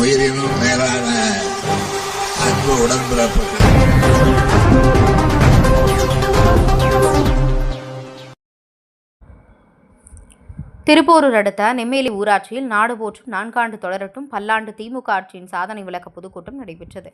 உயிரினும் மேலான அன்பு உடன்பிறப்புகள். திருப்போரூர் அடுத்த நெம்மேலி ஊராட்சியில் நாடு போற்றும் நான்காண்டு தொடரட்டும் பல்லாண்டு திமுக ஆட்சியின் சாதனை விளக்க பொதுக்கூட்டம் நடைபெற்றது.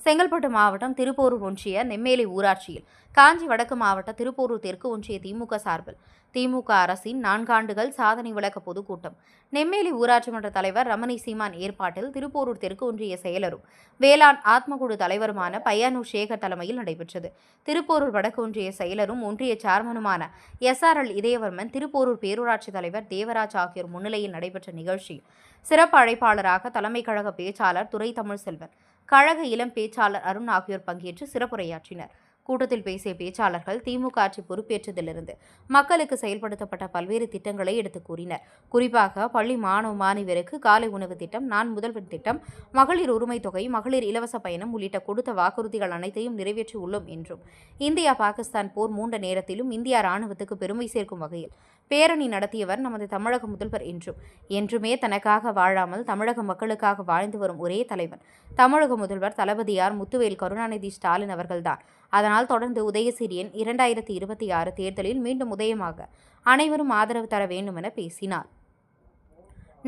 செங்கல்பட்டு மாவட்டம் திருப்போரூர் ஒன்றிய நெம்மேலி ஊராட்சியில் காஞ்சி வடக்கு மாவட்ட திருப்போரூர் தெற்கு ஒன்றிய திமுக சார்பில் திமுக அரசின் நான்காண்டுகள் சாதனை விளக்க பொதுக்கூட்டம். நெம்மேலி ஊராட்சி மன்ற தலைவர் ரமணி சீமான் ஏற்பாட்டில் திருப்போரூர் தெற்கு ஒன்றிய செயலரும் வேளாண் ஆத்மகுழு தலைவருமான பையானூர் சேகர் தலைமையில் நடைபெற்றது. திருப்போரூர் வடக்கு ஒன்றிய செயலரும் ஒன்றிய சேர்மனுமான எஸ்ஆர்எல் இதயவர்மன் திருப்போரூர் பேரூராட்சி தலைவர் தேவராஜ் ஆகியோர் முன்னிலையில் நடைபெற்ற நிகழ்ச்சியில் சிறப்பு அழைப்பாளராக தலைமை கழக பேச்சாளர் துரை தமிழ்செல்வன் கழக இளம் பேச்சாளர் அருண் ஆகியோர் பங்கேற்று சிறப்புரையாற்றினர். கூட்டத்தில் பேசிய பேச்சாளர்கள் திமுக ஆட்சி பொறுப்பேற்றதிலிருந்து மக்களுக்கு செயல்படுத்தப்பட்ட பல்வேறு திட்டங்களை எடுத்து கூறினர். குறிப்பாக பள்ளி மாணவ மாணவியருக்கு காலை உணவு திட்டம் நான் முதல்வன் திட்டம் மகளிர் உரிமை தொகை மகளிர் இலவச பயணம் உள்ளிட்ட கொடுத்த வாக்குறுதிகள் அனைத்தையும் நிறைவேற்றி உள்ளோம் என்றும் இந்தியா பாகிஸ்தான் போர் மூண்ட நேரத்திலும் இந்தியா ராணுவத்துக்கு பெருமை சேர்க்கும் வகையில் பேரணி நடத்தியவர் நமது தமிழக முதல்வர் என்றும் என்றுமே தனக்காக வாழாமல் தமிழக மக்களுக்காக வாழ்ந்து வரும் ஒரே தலைவன். தமிழக முதல்வர் தளபதியார் முத்துவேல் கருணாநிதி ஸ்டாலின் அவர்கள்தான். அதனால் தொடர்ந்து உதயசிரியன் இரண்டாயிரத்தி இருபத்தி ஆறு தேர்தலில் மீண்டும் உதயமாக அனைவரும் ஆதரவு தர வேண்டுமென பேசினார்.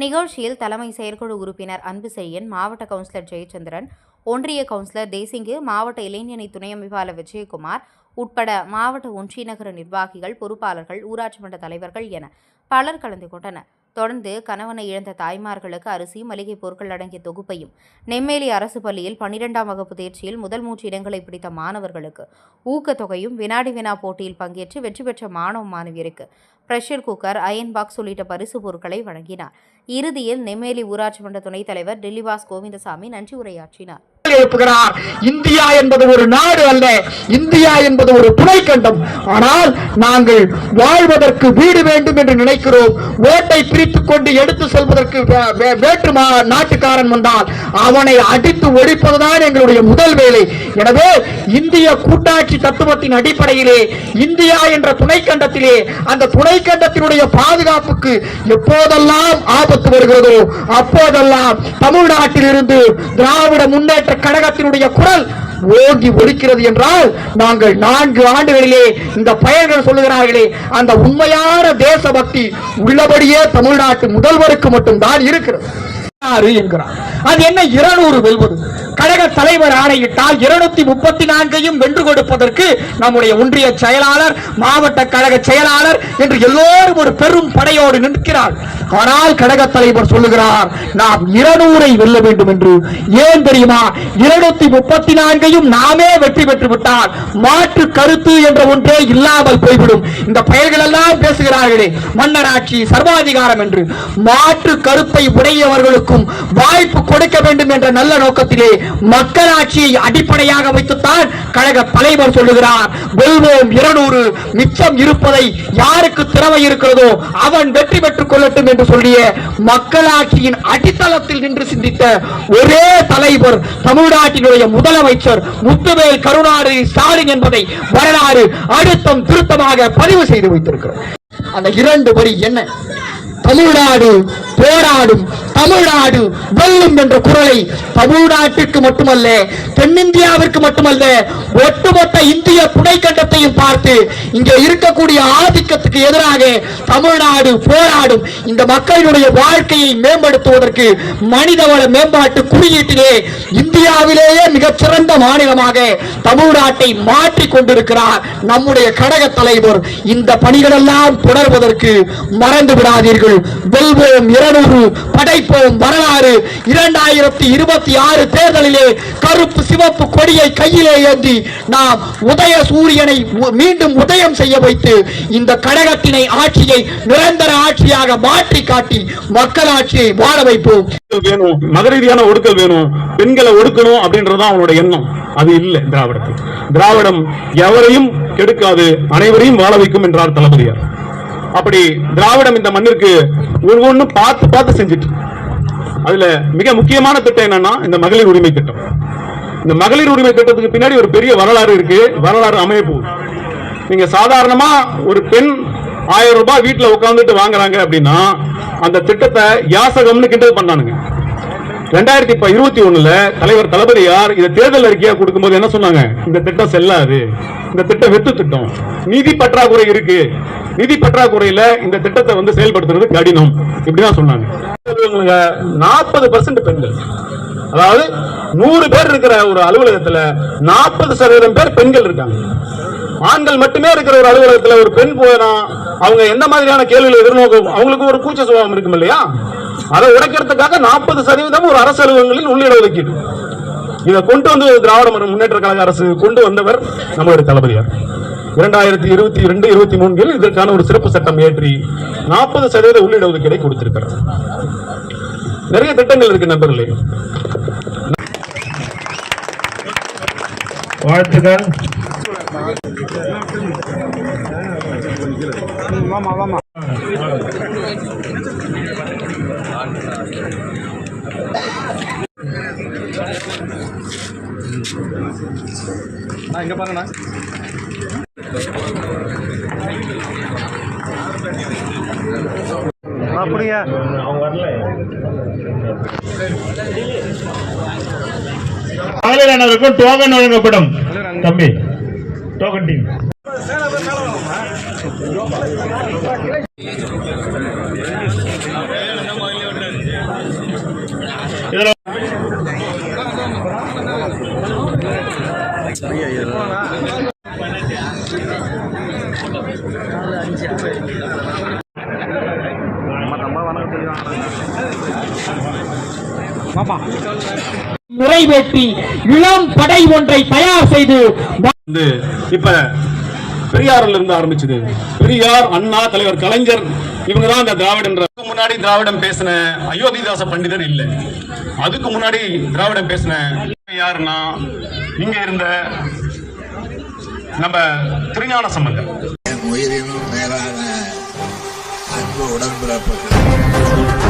நிகழ்ச்சியில் தலைமை செயற்குழு உறுப்பினர் அன்பு செய்யன் மாவட்ட கவுன்சிலர் ஜெயச்சந்திரன் ஒன்றிய கவுன்சிலர் தேசிங்கு மாவட்ட இளைஞரணி துணை அமைப்பாளர் விஜயகுமார் உட்பட மாவட்ட ஒன்றிய நகர நிர்வாகிகள் பொறுப்பாளர்கள் ஊராட்சி மன்ற தலைவர்கள் என பலர் கலந்து கொண்டனர். தொடர்ந்து கணவனை இழந்த தாய்மார்களுக்கு அரிசி மளிகை பொருட்கள் அடங்கிய தொகுப்பையும் நெம்மேலி அரசு பள்ளியில் பன்னிரெண்டாம் வகுப்பு தேர்ச்சியில் முதல் மூன்று இடங்களை பிடித்த மாணவர்களுக்கு ஊக்கத்தொகையும் வினாடி வினா போட்டியில் பங்கேற்று வெற்றி பெற்ற மாணவ மாணவியருக்கு பிரஷர் குக்கர் அயன் பாக்ஸ் உள்ளிட்ட பரிசு பொருட்களை வழங்கினார். இறுதியில் நெம்மேலி ஊராட்சி மன்ற துணைத் தலைவர் டெல்லிவாஸ் கோவிந்தசாமி நன்றி உரையாற்றினார். எழுப்புகிறார். இந்தியா என்பது ஒரு நாடு அல்ல இந்தியா என்பது ஒரு துணைக்கண்டம் ஆனால் நாங்கள் வாழ்வதற்கு வீடு வேண்டும் என்று நினைக்கிறோம். ஓட்டை பிரித்துக் கொண்டு எடுத்து செல்வதற்கு வேற்று நாட்டுக்காரன் வந்தால் அவனை அடித்து ஒழிப்பதுதான் எங்களுடைய முதல் வேலை. எனவே இந்திய கூட்டாட்சி தத்துவத்தின் அடிப்படையிலே இந்தியா என்ற துணைக்கண்டத்திலே அந்த துணைக்கண்டத்தினுடைய பாதுகாப்புக்கு எப்போதெல்லாம் ஆபத்து வருகிறதோ அப்போதெல்லாம் தமிழ்நாட்டில் இருந்து திராவிட முன்னேற்ற கழகத்தினுடைய குரல் ஓங்கி ஒலிக்கிறது என்றால் நாங்கள் நான்கு ஆண்டுகளிலே இந்த பயன்கள் சொல்லுகிறார்களே அந்த உண்மையான தேசபக்தி உள்ளபடியே தமிழ்நாட்டு முதல்வருக்கு மட்டும்தான் இருக்கிறது. ஆறு என்கிறார். அது என்ன இருநூறு வெல்வது? கழக தலைவர் ஆணையிட்டால் இருநூத்தி முப்பத்தி நான்கையும் வென்று கொடுப்பதற்கு நம்முடைய ஒன்றிய செயலாளர் மாவட்ட கழக செயலாளர் என்று எல்லோரும் ஒரு பெரும் படையோடு நிற்கிறார். ஆனால் கழக தலைவர் சொல்லுகிறார் நாம் இருநூறை வெல்ல வேண்டும் என்று. ஏன் தெரியுமா? இருநூத்தி முப்பத்தி நான்கையும் நாமே வெற்றி பெற்று விட்டால் மாற்று கருத்து என்ற ஒன்றே இல்லாமல் போய்விடும். இந்த பெயர்கள் எல்லாம் பேசுகிறார்களே மன்னராட்சி சர்வாதிகாரம் என்று. மாற்று கருத்தை உடையவர்களுக்கும் வாய்ப்பு கொடுக்க வேண்டும் என்ற நல்ல நோக்கத்திலே மக்களாட்சியை அடிப்படையாக வைத்துத்தான் கழக தலைவர் சொல்லுகிறார். வெல்வோம் இருநூறு மிச்சம் இருப்பதை யாருக்கு திறமை இருக்கிறதோ அவன் வெற்றி பெற்றுக் கொள்ளட்டும் என்று சொல்லிய மக்களாட்சியின் அடித்தளத்தில் நின்று சிந்தித்த ஒரே தலைவர் தமிழ்நாட்டினுடைய முதலமைச்சர் முத்துவேல் கருணாநிதி ஸ்டாலின் என்பதை வரலாறு அழுத்தம் திருத்தமாக பதிவு செய்து வைத்திருக்கிறார். அந்த இரண்டு வரி என்ன? தமிழ்நாடு போராடும் தமிழ்நாடு வெல்லும் என்ற குரலை தமிழ்நாட்டிற்கு மட்டுமல்ல தென்னிந்தியாவிற்கு மட்டுமல்ல ஒட்டுமொத்த இந்திய துணைக்கண்டத்தையும் பார்த்து இங்கே இருக்கக்கூடிய ஆதிக்கத்துக்கு எதிராக தமிழ்நாடு போராடும் இந்த மக்களினுடைய வாழ்க்கையை மேம்படுத்துவதற்கு மனிதவள மேம்பாட்டு குறியீட்டிலே இந்தியாவிலேயே மிகச்சிறந்த மாநிலமாக தமிழ்நாட்டை மாற்றிக் கொண்டிருக்கிறார் நம்முடைய கழக தலைவர். இந்த பணிகளெல்லாம் தொடர்வதற்கு மறந்து விடாதீர்கள். வெல்வோம் இருநூறு படைப்போம் வரலாறு. இரண்டாயிரத்தி இருபத்தி ஆறு தேர்தலிலே கருப்பு சிவப்பு கொடியை கையிலே ஏந்தி நாம் உதய சூரியனை மீண்டும் உதயம் செய்ய வைத்து இந்த கழகத்தினை ஆட்சியை நிரந்தர ஆட்சியாக மாற்றி காட்டி மக்களாட்சியை வாழ வைப்போம். வேணும் மத ரீதியான ஒடுக்கல் வேணும். பெண்களை ஒடுக்கணும் அப்படின்றதுதான் அவனோட எண்ணம். அது இல்ல திராவிடத்தில் திராவிடம் எவரையும் கெடுக்காது. அனைவரையும் வாழ வைக்கும் என்றார் தளபதியார். அப்படி திராவிடம் இந்த மண்ணிற்கு ஒவ்வொன்றும் பார்த்து பார்த்து செஞ்சுட்டு. அதுல மிக முக்கியமான திட்டம் என்னன்னா இந்த மகளிர் உரிமை திட்டம். இந்த மகளிர் உரிமை திட்டத்துக்கு பின்னாடி ஒரு பெரிய வரலாறு இருக்கு. வரலாறு அமைய போகுது நீங்க சாதாரணமா ஒரு பெண் ஆயிரம் ரூபாய் வீட்டுல உட்காந்துட்டு வாங்குறாங்க அப்படின்னா அந்த திட்டத்தை யாசகம்னு கிண்டல் பண்ணானுங்க. ரெண்டாயிரத்தி இருபத்தி ஒண்ணுல தலைவர் தளபதியார் இதை தேர்தல் அறிக்கையா கொடுக்கும்போது என்ன சொன்னாங்க? இந்த திட்டம் செல்லாது. இந்த திட்டம் வெத்து திட்டம். நிதி பற்றாக்குறை இருக்கு. நிதி பற்றாக்குறையில இந்த திட்டத்தை வந்து செயல்படுத்துறது கடினம். இப்படிதான் சொன்னாங்க. நாற்பது பர்சன்ட் பெண்கள். அதாவது நூறு பேர் இருக்கிற ஒரு அலுவலகத்துல நாற்பது சதவீதம் பேர் பெண்கள் இருக்காங்க. ஆண்கள் மட்டுமே இருக்கிற ஒரு அலுவலகத்துல ஒரு பெண் போனா அவங்க எந்த மாதிரியான கேள்விகளை எதிர்நோக்கும் அவங்களுக்கு ஒரு கூச்ச சுபாவம் இருக்கும் இல்லையா? அதை உடைக்கிறதுக்காக நாற்பது சதவீதம் ஒரு அரசு அலுவலகங்களில் உள்ளிட ஒதுக்கீடு. இதை கொண்டு வந்து திராவிட முன்னேற்ற கழக அரசு கொண்டு வந்தவர் நம்மளுடைய தளபதியார். இரண்டாயிரத்தி இருபத்தி ரெண்டு இருபத்தி மூன்றில் இதற்கான ஒரு சிறப்பு சட்டம் ஏற்றி நாற்பது சதவீத உள்ளிட ஒதுக்கீடை கொடுத்திருக்கிறார். நிறைய திட்டங்கள் இருக்கு நண்பர்களே. வாழ்த்துக்கள். அப்படியா மகளிரானவருக்கும் டோக்கன் வழங்கப்படும். தம்பி டோக்கன் டீம் நிறைவேற்றி இளம் படை ஒன்றை தயார் செய்து இப்ப பெரியார்ல இருந்து ஆரம்பிச்சது. பெரியார் அண்ணா தலைவர் கலைஞர் இவங்க தான் அந்த திராவிடன்ற அதுக்கு முன்னாடி திராவிடம் பேசின அயோத்திதாச பண்டிதர் இல்ல. அதுக்கு முன்னாடி திராவிடம் பேசின யாருன்னா இங்க இருந்த நம்ம திருஞான சம்பந்தம் உயிரினும் மேலான அன்பு உடன்பிறப்புகள்.